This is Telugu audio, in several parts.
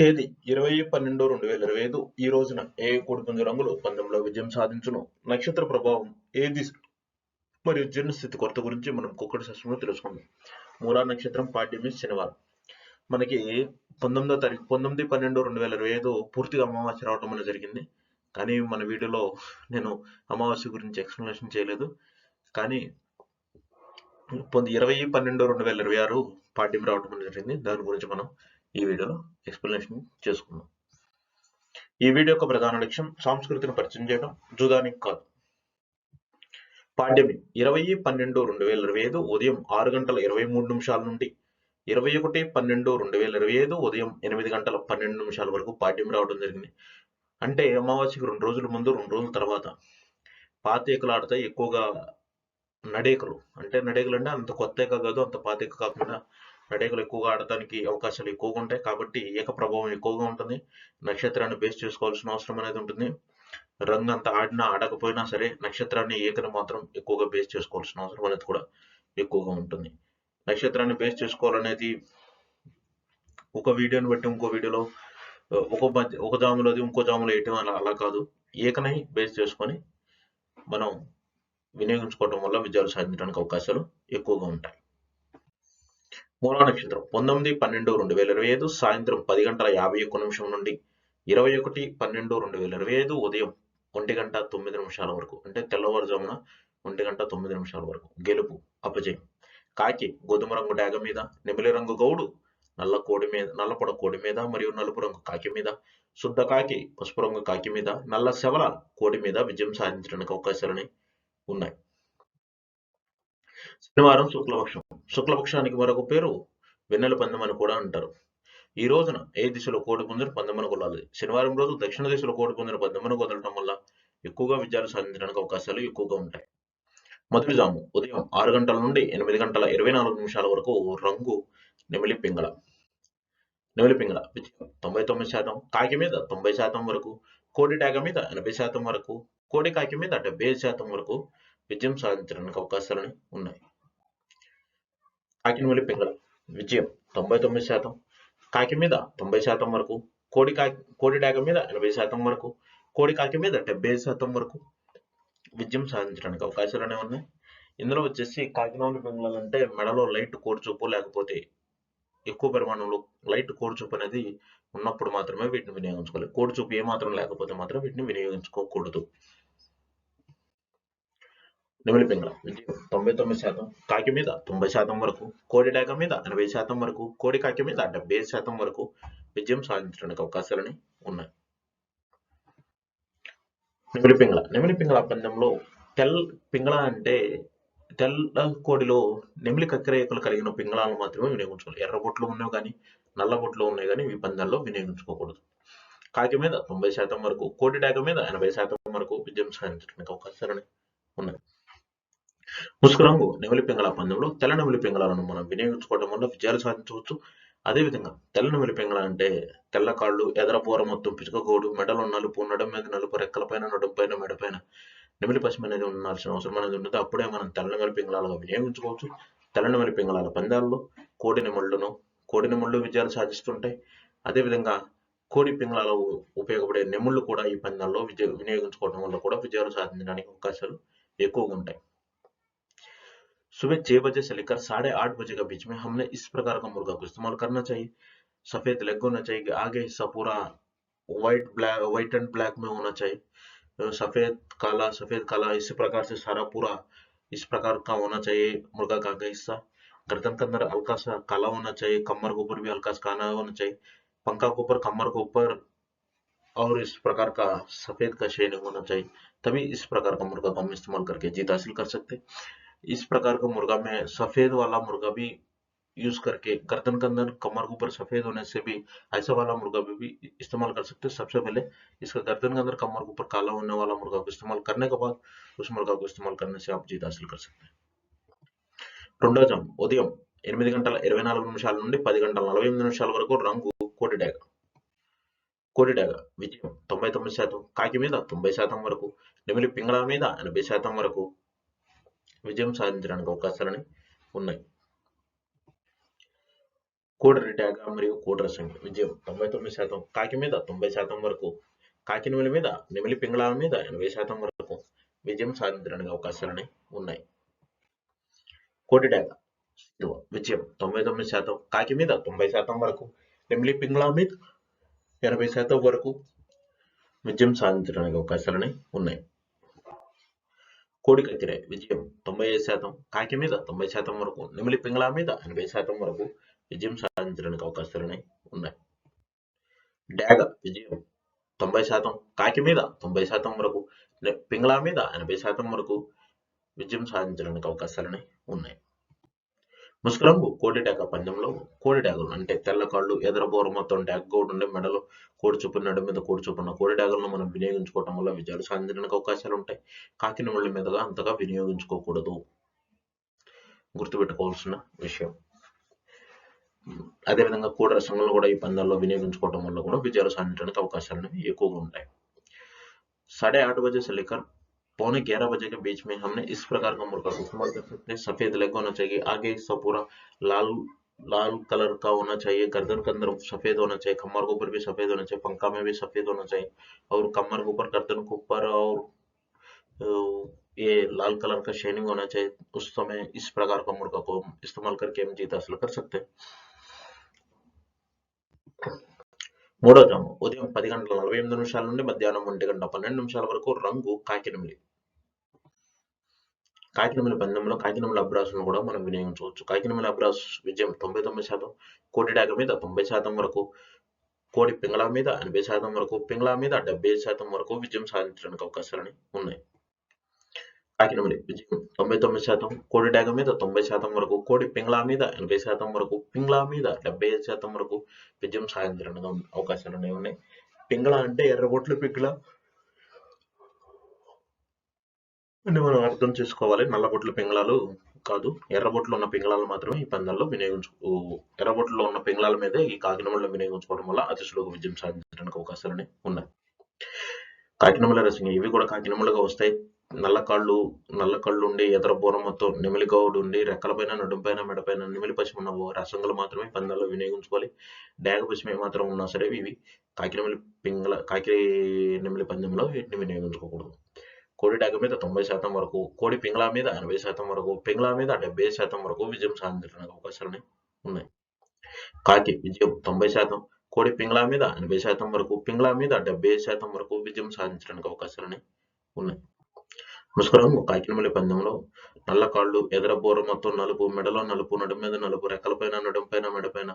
తేదీ ఇరవై పన్నెండు రెండు వేల ఇరవై ఐదు. ఈ రోజున ఏ కోడిపుంజు రంగులు? పందెంలో విజయం సాధించును. నక్షత్ర ప్రభావం ఏది మరియు జీర్ణస్థితి స్థితి కొరత గురించి మనం కుక్కడి శాస్త్రంలో తెలుసుకుందాం. మూలా నక్షత్రం పాడ్యమి శనివారం. మనకి పంతొమ్మిదో తారీఖు పంతొమ్మిది పన్నెండు రెండు వేల ఇరవై ఐదు పూర్తిగా అమావాస్య రావడం అనేది జరిగింది. కానీ మన వీడియోలో నేను అమావాస్య గురించి ఎక్స్ప్లెనేషన్ చేయలేదు. కానీ ఇరవై పన్నెండు రెండు వేల ఇరవై ఆరు పాడ్యం రావడం అనేది జరిగింది. దాని గురించి మనం ఈ వీడియోలో ఎక్స్ప్లెనేషన్ చేసుకుందాం. ఈ వీడియో యొక్క ప్రధాన లక్ష్యం సంస్కృతిని పరిచయం చేయడం జూదానికి కాదు. పాడ్యమి ఇరవై పన్నెండు రెండు వేల ఇరవై ఐదు ఉదయం ఆరు గంటల ఇరవై మూడు నిమిషాల నుండి ఇరవై ఒకటి పన్నెండు రెండు వేల ఇరవై ఐదు ఉదయం ఎనిమిది గంటల పన్నెండు నిమిషాల వరకు పాడ్యం రావడం జరిగింది. అంటే అమావాస్యకు రెండు రోజుల ముందు రెండు రోజుల తర్వాత పాతేకలు ఆడతాయి ఎక్కువగా నడేకలు అంటే నడేకలు అంటే అంత కొత్త కాదు అంత పాతేక కాకుండా నడేకలు ఎక్కువగా ఆడటానికి అవకాశాలు ఎక్కువగా ఉంటాయి. కాబట్టి ఏక ప్రభావం ఎక్కువగా ఉంటుంది. నక్షత్రాన్ని బేస్ చేసుకోవాల్సిన అవసరం అనేది ఉంటుంది. రంగు అంత ఆడినా ఆడకపోయినా సరే నక్షత్రాన్ని ఏకను మాత్రం ఎక్కువగా బేస్ చేసుకోవాల్సిన అవసరం అనేది కూడా ఎక్కువగా ఉంటుంది. నక్షత్రాన్ని బేస్ చేసుకోవాలనేది ఒక వీడియోని బట్టి ఇంకో వీడియోలో ఒక మధ్య ఒక జాములోది ఇంకో జాములో వేయటం అలా అలా కాదు. ఏకనై బేస్ చేసుకొని మనం వినియోగించుకోవడం వల్ల విజయాలు సాధించడానికి అవకాశాలు ఎక్కువగా ఉంటాయి. మూలా నక్షత్రం. పంతొమ్మిది పన్నెండు రెండు వేల ఇరవై ఐదు సాయంత్రం పది గంటల యాభై ఒక్క నిమిషం నుండి ఇరవై ఒకటి పన్నెండు రెండు వేల ఇరవై ఐదు ఉదయం ఒంటి గంట తొమ్మిది నిమిషాల వరకు అంటే తెల్లవారుజామున ఒంటి గంట తొమ్మిది నిమిషాల వరకు. గెలుపు అపజయం. కాకి గోధుమ రంగు డాగ మీద నిమిలి రంగు గౌడు నల్ల కోడి మీద నల్లపొడ కోడి మీద మరియు నలుపు రంగు కాకి మీద శుద్ధ కాకి పసుపు రంగు కాకి మీద నల్ల శవల కోడి మీద విజయం సాధించడానికి అవకాశాలని ఉన్నాయి. శనివారం శుక్లపక్షం. శుక్లపక్షానికి మరొక పేరు వెన్నెల పందెం అని కూడా అంటారు. ఈ రోజున ఏ దిశలో కోడి పుంజును పందెమను కొలాలి? శనివారం రోజు దక్షిణ దిశలో కోడి పుంజును పందెమను కొదలడం వల్ల ఎక్కువగా విజయాలు సాధించడానికి అవకాశాలు ఎక్కువగా ఉంటాయి. మొదటి జాము ఉదయం ఆరు గంటల నుండి ఎనిమిది గంటల ఇరవై నాలుగు నిమిషాల వరకు రంగు నెమిలి పింగళ. నెమిలి పింగళ విజయం తొంభై తొమ్మిది శాతం కాకి మీద తొంభై శాతం వరకు కోడి టాగ మీద ఎనభై శాతం వరకు కోడి కాకి మీద డెబ్బై ఐదు శాతం వరకు విజయం సాధించడానికి అవకాశాలని ఉన్నాయి. కాకినవల్లి పింగళ విజయం. తొంభై తొమ్మిది శాతం కాకి మీద తొంభై శాతం వరకు కోడి కాకి కోడి డాగ మీద ఎనభై శాతం వరకు కోడి కాకి మీద డెబ్బై శాతం వరకు విజయం సాధించడానికి అవకాశాలు అనేవి ఉన్నాయి. ఇందులో వచ్చేసి కాకినవల్లి పింగళాలు అంటే మెడలో లైట్ కోడిచూపు లేకపోతే ఎక్కువ పరిమాణంలో లైట్ కోడిచూపు అనేది ఉన్నప్పుడు మాత్రమే వీటిని వినియోగించుకోవాలి. కోడిచూపు ఏ ఏమాత్రం లేకపోతే మాత్రం వీటిని వినియోగించుకోకూడదు. నిమిలిపింగళం విజయం తొంభై తొమ్మిది శాతం కాకి మీద తొంభై శాతం వరకు కోడి డాగ మీద ఎనభై శాతం వరకు కోడి కాకి మీద డెబ్బై శాతం వరకు విజయం సాధించడానికి అవకాశాలని ఉన్నాయి. నెమిలి పింగళ. నెమిలి పింగళ పందెంలో తెల్ పింగళ అంటే తెల్ల కోడిలో నెమిలి కక్కిరేకలు కలిగిన పింగళాలను మాత్రమే వినియోగించుకోవాలి. ఎర్ర బొట్లు ఉన్నాయి కానీ నల్ల బొట్లు ఉన్నాయి కానీ ఈ పందాల్లో వినియోగించుకోకూడదు. కాకి మీద తొంభై శాతం వరకు కోడి డాగ మీద ఎనభై శాతం వరకు విజయం సాధించడానికి అవకాశాలని ఉన్నాయి. ముసుగు రంగు నెమిలి పింగళ పందెంలో తెల్ల నెమలి పింగళాలను మనం వినియోగించుకోవడం వల్ల విజయాలు సాధించవచ్చు. అదేవిధంగా తెల్ల నెమలి పింగళ అంటే తెల్ల కాళ్ళు ఎదరపోర మొత్తం పిచుకగోడు మెడలో నలుపు నడం మీద నలుపు రెక్కల పైన నడుం పైన మెడ పైన నెమిలి పశ్చిమ అనేది ఉండాల్సిన అవసరం అనేది ఉంటుంది అప్పుడే మనం తెల్ల నెమలి పింగళాలుగా వినియోగించుకోవచ్చు. తెల్ల నెమలి పింగళాల పందాల్లో కోడి నెమళ్ళను కోడి నెమళ్ళు విజయాలు సాధిస్తుంటాయి. అదేవిధంగా కోడి పింగళాలు ఉపయోగపడే నెముళ్ళు కూడా ఈ పందాల్లో విజయ వినియోగించుకోవడం వల్ల కూడా విజయాలు సాధించడానికి అవకాశాలు ఎక్కువగా ఉంటాయి. सुबह छह बजे से लेकर साढ़े आठ बजे के बीच में हमने इस प्रकार का मुर्गा को इस्तेमाल करना चाहिए। सफ़ेद लेग होना चाहिए आगे हिस्सा पूरा white black white and black में होना चाहिए। सफ़ेद, काला सफ़ेद, काला, इसी प्रकार से सारा पूरा इस प्रकार का होना चाहिए मुर्गा का आगे हिस्सा। गर्दन के अंदर हल्का सा काला होना चाहिए, कमर के ऊपर भी हल्का सा काला होना चाहिए। पंखा के ऊपर, कमर के ऊपर और इस प्रकार का सफ़ेद का शेड होना चाहिए। तभी इस प्रकार का मुर्गा को हम इस्तेमाल करके जीत हासिल कर सकते इस प्रकार का मुर्गा में सफेद वाला मुर्गा भी यूज करके गर्दन के अंदर कमर के ऊपर सफेद होने से भी ऐसा वाला मुर्गा भी, भी इस्तेमाल कर सकते हैं सबसे पहले इसका गर्दन के अंदर कमर के ऊपर काला होने वाला मुर्गा को इस्तेमाल करने के बाद उस मुर्गा को इस्तेमाल करने से आप जीत हासिल कर सकते हैं రెండో జామ్ ఉదయం ఎనిమిది గంటల ఇరవై నాలుగు నిమిషాల నుండి పది గంటల నలభై ఎనిమిది నిమిషాల వరకు రంగు కోడి డాగ కోడి డాగ విజయం తొంభై తొమ్మిది శాతం కాకి మీద తొంభై శాతం వరకు నెమిలి పింగళ మీద ఎనభై శాతం వరకు విజయం సాధించడానికి అవకాశాలని ఉన్నాయి. కోడి డాగ మరియు కోడి రసంగి విజయం తొంభై తొమ్మిది శాతం కాకి మీద తొంభై శాతం వరకు కాకి నిమిలి మీద నిమిలి పింగళాల మీద ఎనభై శాతం వరకు విజయం సాధించడానికి అవకాశాలని ఉన్నాయి. కోటి డాగ విజయం తొంభై తొమ్మిది శాతం కాకి మీద తొంభై శాతం వరకు నిమిలి పింగళాల మీద ఎనభై శాతం వరకు విజయం సాధించడానికి అవకాశాలని ఉన్నాయి. కోడికి కత్తిరే విజయం తొంభై ఐదు శాతం కాకి మీద తొంభై శాతం వరకు నెమిలి పింగళా మీద ఎనభై శాతం వరకు విజయం సాధించడానికి అవకాశాలని ఉన్నాయి. డాగ విజయం తొంభై శాతం కాకి మీద తొంభై శాతం వరకు నె- పింగళా మీద ఎనభై శాతం వరకు విజయం సాధించడానికి అవకాశాలని ఉన్నాయి. ముసుగురంగు కోడి డాగ పందెంలో కోడి డాగలు అంటే తెల్ల కాళ్ళు ఎదరబోర మొత్తం డాగ గోడు ఉండే మెడలో కోడి చూపున్న నడు మీద కోడి చూపున్న కోడి డాగలను మనం వినియోగించుకోవటం వల్ల విజయాలు సాధించడానికి అవకాశాలు ఉంటాయి కాకి నెమళ్ళ మీదుగా అంతగా వినియోగించుకోకూడదు గుర్తుపెట్టుకోవాల్సిన విషయం అదేవిధంగా కూడ రసంలో కూడా ఈ పందాల్లో వినియోగించుకోవడం వల్ల కూడా విజయాలు సాధించడానికి అవకాశాలు అనేవి ఎక్కువగా ఉంటాయి साढ़े आठ बजे से लेकर पौने ग्यारह बजे के बीच में हमने इस प्रकार का मुर्गा को इस्तेमाल कर सकते हैं सफेद लेग होना चाहिए आगे हिस्सा पूरा लाल लाल कलर का होना चाहिए गर्दन के अंदर सफेद होना चाहिए कमर के ऊपर भी सफेद होना चाहिए पंखा में भी सफेद होना चाहिए और कमर के ऊपर गर्दन के ऊपर और अ, ये लाल कलर का शेनिंग होना चाहिए उस समय इस प्रकार का मुर्गा को हम इस्तेमाल करके हम जीत हासिल कर सकते हैं మూడో జాము ఉదయం పది గంటల నలభై ఎనిమిది నిమిషాల నుండి మధ్యాహ్నం ఒంటి గంట పన్నెండు నిమిషాల వరకు రంగు కాకినమిలి కాకినమల పందెంలో కాకినమల అబ్రాసులను కూడా మనం వినియోగించవచ్చు కాకినమల అబ్రాస్ విజయం తొంభై తొమ్మిది శాతం కోటి డాగ మీద తొంభై శాతం వరకు కోడి పింగళ మీద ఎనభై శాతం వరకు పింగళ మీద డెబ్బై శాతం వరకు విజయం సాధించడానికి అవకాశాలని ఉన్నాయి. కాకినమలి విజయం తొంభై తొమ్మిది శాతం కోడి డాగ మీద తొంభై శాతం వరకు కోడి పింగళా మీద ఎనభై శాతం వరకు పింగళా మీద డెబ్బై ఐదు శాతం వరకు విజయం సాధించడానికి అవకాశాలు ఉన్నాయి. పింగళ అంటే ఎర్రబొట్లు పింగళ అంటే మనం అర్థం చేసుకోవాలి. నల్లబొట్లు పింగళాలు కాదు. ఎర్రబొట్లు ఉన్న పింగళాలు మాత్రమే ఈ పందాల్లో వినియోగించు ఎర్రబొట్లో ఉన్న పింగళాల మీదే ఈ కాకినమల్లో వినియోగించుకోవడం వల్ల అతి సులువుగా విజయం సాధించడానికి అవకాశాలు ఉన్నాయి. కాకినమల రసింగి ఇవి కూడా కాకినమలుగా వస్తాయి. నల్ల నల్లకళ్ళు నల్ల కళ్ళు ఉండి ఎదర బోరం మొత్తం నెమిలి గౌడు ఉండి రెక్కలపైన నడుంపైన మెడపైన నెమిలి పశ్చిమ ఉన్న రసంగులు మాత్రమే పందాల్లో వినియోగించుకోవాలి. డాగ పశ్చిమ మాత్రం ఉన్నా సరే ఇవి కాకినమిలి పింగళ కాకి నెమిలి పందెంలో వీటిని వినియోగించుకోకూడదు. కోడి డాగ మీద తొంభై శాతం వరకు కోడి పింగళా మీద ఎనభై శాతం వరకు పింగళా మీద డెబ్బై శాతం వరకు విజయం సాధించడానికి అవకాశాలు ఉన్నాయి. కాకి విజయం తొంభై శాతం కోడి పింగళా మీద ఎనభై శాతం వరకు పింగళా మీద డెబ్బై శాతం వరకు విజయం సాధించడానికి అవకాశాలు ఉన్నాయి. ముసుగురంగు కాకినమల్లి పందెంలో నల్ల కాళ్ళు ఎదర బోర మొత్తం నలుపు మెడలో నలుపు నడుం మీద నలుపు రెక్కలపైన నడుంపైన మెడపైన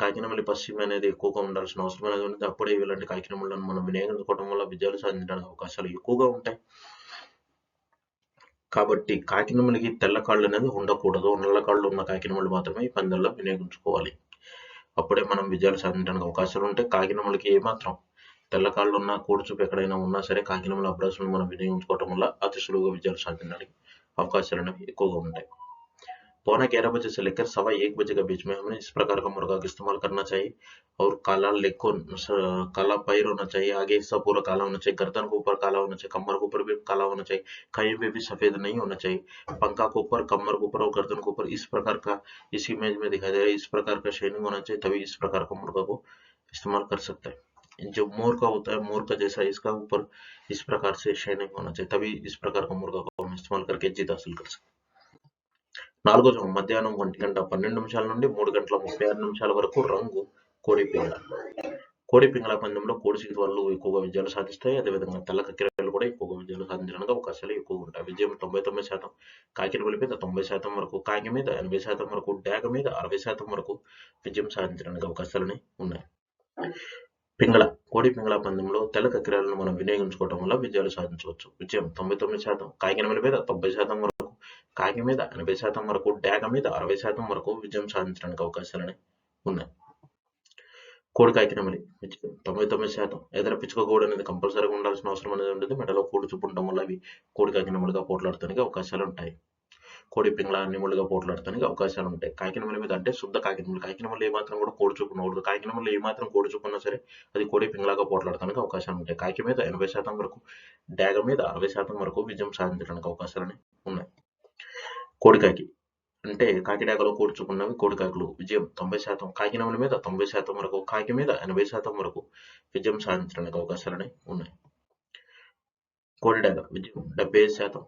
కాకినమల్లి పశ్చిమ అనేది ఎక్కువగా ఉండాల్సిన అవసరం అనేది ఉంది. అప్పుడే ఇలాంటి కాకినమలను మనం వినియోగించుకోవడం వల్ల విజయాలు సాధించడానికి అవకాశాలు ఎక్కువగా ఉంటాయి. కాబట్టి కాకినమలికి తెల్ల కాళ్ళు అనేది ఉండకూడదు. నల్ల కాళ్ళు ఉన్న కాకినమలు మాత్రమే ఈ పందెల్లో వినియోగించుకోవాలి. అప్పుడే మనం విజయాలు సాధించడానికి అవకాశాలు ఉంటాయి. కాకినమలకి ఏమాత్రం తెల్ల కాళ్ళు ఉన్నా కూడుచూపు ఎక్కడైనా ఉన్నా సరే కాకినమల అభ్యాసం మనం వినియోగించుకోవడం వల్ల అతి సులువుగా విజయాలు సాధించడానికి అవకాశాలు అనేవి ఎక్కువగా ఉంటాయి. पौने ग्यारह बजे से लेकर सवा एक बजे के बीच में हमें इस प्रकार का मुर्गा का इस्तेमाल करना चाहिए और काला को काला पैर होना चाहिए, आगे हिस्सा पूरा काला होना चाहिए, गर्दन के ऊपर काला होना चाहिए, कमर के ऊपर भी काला होना चाहिए, कहीं पे भी सफ़ेद नहीं होना चाहिए, पंखा के ऊपर, कमर के ऊपर और गर्दन के ऊपर इस प्रकार का, इस इमेज में दिखाई दे रहा है, इस प्रकार का शेनिंग होना चाहिए, तभी इस प्रकार का मुर्गा को इस्तेमाल कर सकते हैं। जो मोर का होता है, मोर का जैसा इसका ऊपर इस प्रकार से शेनिंग होना चाहिए, तभी इस प्रकार का मुर्गा को हम इस्तेमाल करके जीत हासिल कर सकते हैं। నాలుగో జాము మధ్యాహ్నం ఒంటి గంట పన్నెండు నిమిషాల నుండి మూడు గంటల ముప్పై ఆరు నిమిషాల వరకు రంగు కోడి పింగళ. కోడి పింగళ పందెంలో కోడి సీటు వాళ్ళు ఎక్కువగా విజయాలు సాధిస్తాయి. అదేవిధంగా తెల్ల కక్కిరలు కూడా ఎక్కువగా విజయాలు సాధించడానికి అవకాశాలు ఎక్కువగా ఉంటాయి. విజయం తొంభై తొమ్మిది శాతం కాకిరబలి మీద తొంభై శాతం వరకు కాకి మీద ఎనభై శాతం వరకు డాగ మీద అరవై శాతం వరకు విజయం సాధించడానికి అవకాశాలు ఉన్నాయి. పింగళ కోడి పింగళ పందెంలో తెల్ల కక్కిరాలను మనం వినియోగించుకోవడం వల్ల విజయాలు సాధించవచ్చు. విజయం తొంభై తొమ్మిది శాతం కాకినమల మీద తొంభై శాతం వరకు కాకి మీద ఎనభై శాతం వరకు డాగ మీద అరవై శాతం వరకు విజయం సాధించడానికి అవకాశాలు ఉన్నాయి. కోడి కాకినమలి విజయం తొంభై తొమ్మిది శాతం. ఎదర పిచ్చుక కోడి అనేది కంపల్సరీగా ఉండాల్సిన అవసరం అనేది ఉంటుంది మెడలో కోడి చూపు ఉండడం వల్ల అవి కోడి కాకినమలుగా పోట్లాడటానికి అవకాశాలు ఉంటాయి. కోడి పింగళ నిములుగా పోట్లాడటానికి అవకాశాలు ఉంటాయి. కాకినమల మీద అంటే శుద్ధ కాకినమలు కాకినమలు ఏమాత్రం కూడా కోడి చూపు ఉండకూడదు కాకినమలు ఏమాత్రం కోడి చూపు ఉన్నా సరే అది కోడి పింగళగా పోట్లాడటానికి అవకాశాలు ఉంటాయి. కాకి మీద ఎనభై శాతం వరకు డాగ మీద అరవై శాతం వరకు విజయం సాధించడానికి అవకాశాలు ఉన్నాయి. కోడికాకి. అంటే కాకిడాకలో కూర్చుకున్నవి కోడికాకులు. విజయం తొంభై శాతం కాకినెమలి మీద తొంభై శాతం వరకు కాకి మీద ఎనభై శాతం వరకు విజయం సాధించడానికి అవకాశాలని ఉన్నాయి. కోడిడాక విజయం డెబ్బై ఐదు శాతం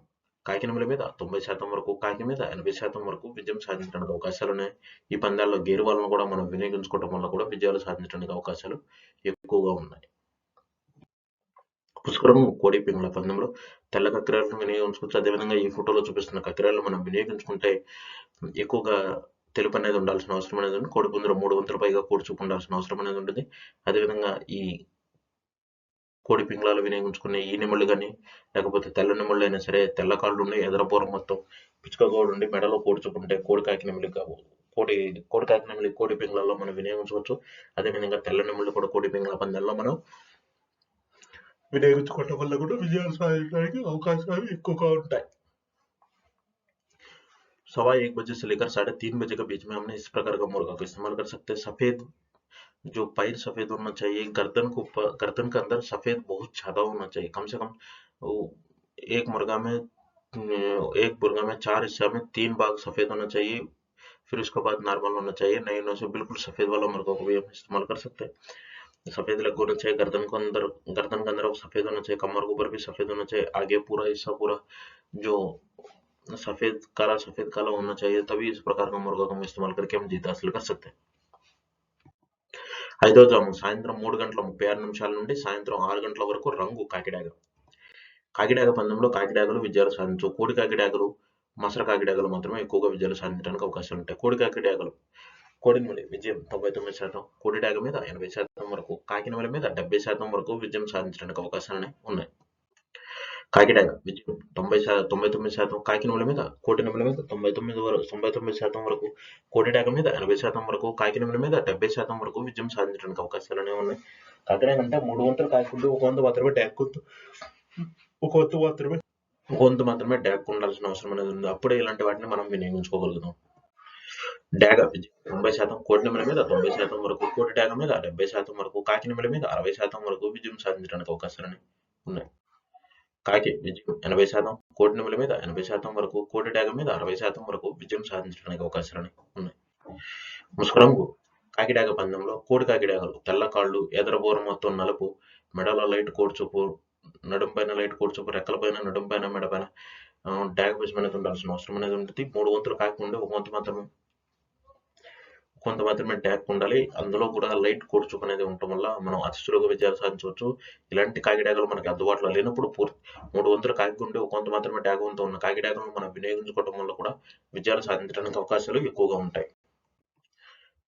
కాకినముల మీద తొంభై శాతం వరకు కాకి మీద ఎనభై శాతం వరకు విజయం సాధించడానికి అవకాశాలు ఉన్నాయి ఈ పందాల్లో గేరు వాళ్ళను కూడా మనం వినియోగించుకోవడం వల్ల కూడా విజయాలు సాధించడానికి అవకాశాలు ఎక్కువగా ఉన్నాయి. పుష్కరం కోడి పింగళ పందెంలో తెల్ల కక్రాలను వినియోగించుకోవచ్చు అదేవిధంగా ఈ ఫోటోలో చూపిస్తున్న కక్రాలను మనం వినియోగించుకుంటే ఎక్కువగా తెలుపు అనేది ఉండాల్సిన అవసరం అనేది ఉంది. కోడి పుంజులో మూడు వంతుల పైగా కూర్చుకుండాల్సిన అవసరం అనేది ఉంటుంది. అదేవిధంగా ఈ కోడి పింగళాలు వినియోగించుకునే ఈ నిమ్మళ్ళు కానీ లేకపోతే తెల్ల నిమ్మళ్ళు అయినా సరే తెల్ల కాళ్ళు ఉండి ఎదరపూరం మొత్తం పిచ్చుక గోడు ఉండి మెడలో కూర్చుకుంటే కోడి కాకి నెమలి కావు. కోడి కోడి కాకి నెమలి కోడి పింగళాల్లో మనం వినియోగించవచ్చు. అదేవిధంగా తెల్ల నిమ్మళ్ళు కూడా కోడి పింగళ పందాల్లో మనం వినియోగించుకోవటం వల్ల కూడా విజయాలు సాధించడానికి అవకాశాలు ఎక్కువగా ఉంటాయి सवा एक बजे से लेकर साढ़े तीन बजे के बीच में हमने इस प्रकार का मुर्गा को इस्तेमाल कर सकते हैं सफेद जो पैर सफेद होना चाहिए गर्दन को ऊपर गर्दन के अंदर सफेद बहुत ज्यादा होना चाहिए कम से कम वो एक मुर्गा में अम, एक मुर्गा में चार हिस्सा में तीन भाग सफेद होना चाहिए फिर उसके बाद नॉर्मल होना चाहिए नहीं होने से बिल्कुल सफेद वाला मुर्गा को भी हम इस्तेमाल कर सकते हैं सफेद लग होना चाहिए गर्दन को अंदर गर्दन के अंदर वो सफेद होना चाहिए कमर के ऊपर भी सफेद होना चाहिए आगे पूरा हिस्सा पूरा जो सफेद काला सफेद काला होना चाहिए तभी इस प्रकार का मुर्गा को हम इस्तेमाल करके हम जीत हासिल कर सकते हैं ఐదో జాము సాయంత్రం మూడు గంటల ముప్పై ఆరు నిమిషాల నుండి సాయంత్రం ఆరు గంటల వరకు రంగు కాకిడాగ కాకిడాగ పందెంలో కాకిడాగలు విజయాలు సాధించు కోడి కాకిడాగలు మసర కాకిడాగలు మాత్రమే ఎక్కువగా విజయాలు సాధించడానికి అవకాశాలు ఉంటాయి కోడి కాకిడాగలు కోడినమలి విజయం తొంభై తొమ్మిది శాతం కోడిడాగ మీద ఎనభై శాతం వరకు కాకినవల మీద డెబ్బై శాతం వరకు విజయం సాధించడానికి అవకాశాలు ఉన్నాయి. కాకిడాగ విజయం తొంభై శాతం తొంభై తొమ్మిది శాతం కాకినవల మీద కోటినవల మీద తొంభై తొమ్మిది వరకు తొంభై తొమ్మిది శాతం వరకు కోటిడాగ మీద ఎనభై శాతం వరకు కాకినవల మీద డెబ్బై శాతం వరకు విజయం సాధించడానికి అవకాశాలు అనేవి ఉన్నాయి కాకిడాగ అంటే మూడు వంతులు కాకుండా ఒక వంతు మాత్రమే డ్యాక్ వంతు ఒక వంతు మాత్రమే. ఒక వంతు మాత్రమే డ్యాక్ ఉండాల్సిన అవసరం అనేది ఉంది. అప్పుడే ఇలాంటి వాటిని మనం వినియోగించుకోగలుగుతాం. డాగ తొంభై శాతం కోటినమల మీద తొంభై శాతం వరకు కోటి డాగ మీద డెబ్బై శాతం వరకు కాకినమల మీద అరవై శాతం వరకు విజయం సాధించడానికి అవకాశాలని ఉన్నాయి. కాకి విజయం ఎనభై శాతం కోటి నిమిల మీద ఎనభై శాతం వరకు కోటి డాగ మీద అరవై శాతం వరకు విజయం సాధించడానికి అవకాశాలని ఉన్నాయి. ముస్కరంగు కాకిడాగ పందెంలో కోడి కాకిడాగలు తెల్ల కాళ్ళు ఎదరబోర మొత్తం నలుపు మెడలో లైట్ కోడ్చుపు నడుం పైన లైట్ కోడ్చుపు రెక్కల పైన నడుం పైన మెడ పైన డాగ విషయం అనేది ఉండాల్సిన అవసరం అనేది ఉంటుంది. మూడు వంతులు కాకి ఒక వంతు మాత్రమే కొంత మాత్రమే ట్యాగ్ ఉండాలి. అందులో కూడా లైట్ కూర్చుకు అనేది ఉండటం వల్ల మనం అతి సులువుగా విజయాలు సాధించవచ్చు. ఇలాంటి కాకిడాగలు మనకి అందుబాటులో లేనప్పుడు పూర్తి మూడు వంతుల కాకి ఉండి కొంత మాత్రమే ట్యాగ్ ఉంటూ ఉన్న కాకిడాగలను మనం వినియోగించుకోవడం వల్ల కూడా విజయాలు సాధించడానికి అవకాశాలు ఎక్కువగా ఉంటాయి.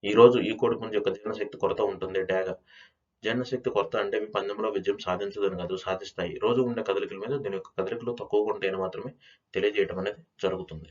ఈ రోజు ఈ కోడి పుంజ యొక్క జీర్ణశక్తి కొరత ఉంటుంది. డాగ జీర్ణశక్తి కొరత అంటే మీ పందెంలో విజయం సాధించదని కాదు సాధిస్తాయి. రోజు ఉండే కదలికల మీద దీని యొక్క కదలికలు తక్కువగా ఉంటాయని మాత్రమే తెలియజేయడం అనేది జరుగుతుంది.